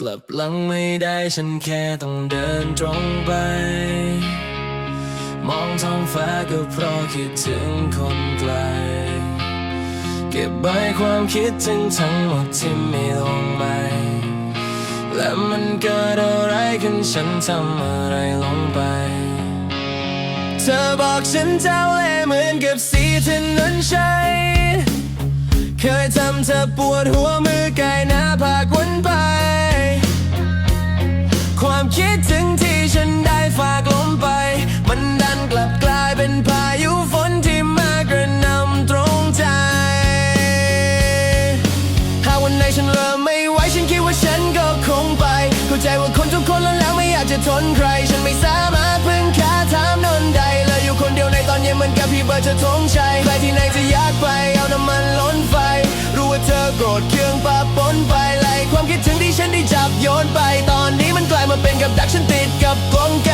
กลับหลังไม่ได้ฉันแค่ต้องเดินตรงไป มองท้องฟ้าก็เพราะคิดถึงคนไกล เก็บใบความคิดถึงทั้งหมดที่มีลงไปและมันเกิดอะไรขึ้นฉันทำอะไรลงไป เธอบอกฉันเจ้าเล่เหมือนกับสีถนนชัยเคยทำเธอปวดหัวมือกายหน้าผากวนไป คิดถึงที่ฉันได้ฝากลมไป มันดันกลับกลายเป็นพายุฝนที่มากระนำตรงใจ หากวันไหนฉันเริ่มไม่ไหวฉันคิดว่าฉันก็คงไป เข้าใจว่าคนทุกคนแล้วแล้วไม่อยากจะทนใคร ฉันไม่สามารถพึ่งค่าถามนนใดเลยอยู่คนเดียวในตอนเย็นเหมือนกับพี่เบิร์ดจะทงชัยใครที่ไหนจะอยากไป ฉันติดกับกลไก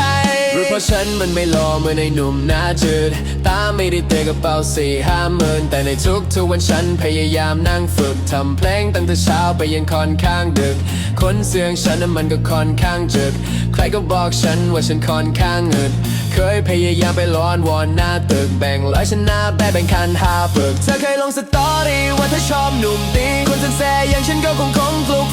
หรือเพราะฉันมันไม่หล่อเหมือนในหนุ่มหน้าจืด ตาไม่ได้เตะกระเป๋าสี่ห้าหมื่นแต่ในทุกทุกวันฉันพยายามนั่งฝึกทำเพลงตั้งแต่เช้าไปยันค่อนข้างดึก คนเสียงฉันนั้นมันก็ค่อนข้างจึก ใครก็บอกฉันว่าฉันค่อนข้างอึดเคยพยายามไปร้อนวอนหน้าตึกแบ่งร้อยฉันหน้าแบะแบ่งคันหาปึกเธอเคยลงสตอรี่ว่าเธอชอบหนุ่มตีคนแซ่ๆอย่างฉันก็คงคงคลุก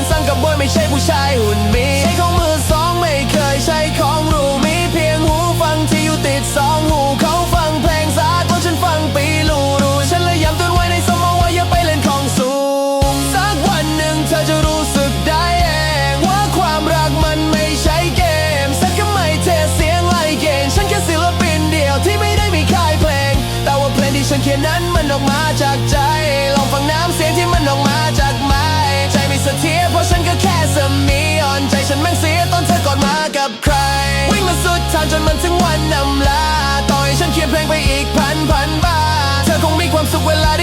มันสั่งกับบอยไม่ใช่ผู้ชายหุ่นมีใช้ของมือสองไม่เคยใช้ของรูมีเพียงหูฟังที่อยู่ติดสองหูเขาฟังเพลงสากลฉันฟังปีลูรูฉันเลยย้ำเตือนไว้ในสมองว่าอย่าไปเล่นของสูงสักวันหนึ่งเธอจะรู้สึกได้เองว่าความรักมันไม่ใช่เกมสักก็ไม่เทเสียงไล่เกณฑ์ฉันแค่ศิลปินเดียวที่ไม่ได้มีค่ายเพลง แต่ว่าเพลงที่ฉันเขียนนั้นมันออกมาจากใจ จนมันถึงวันนำลา ต่อยฉันเขียนเพลงไปอีกพันพันบาท เธอคงมีความสุขเวลา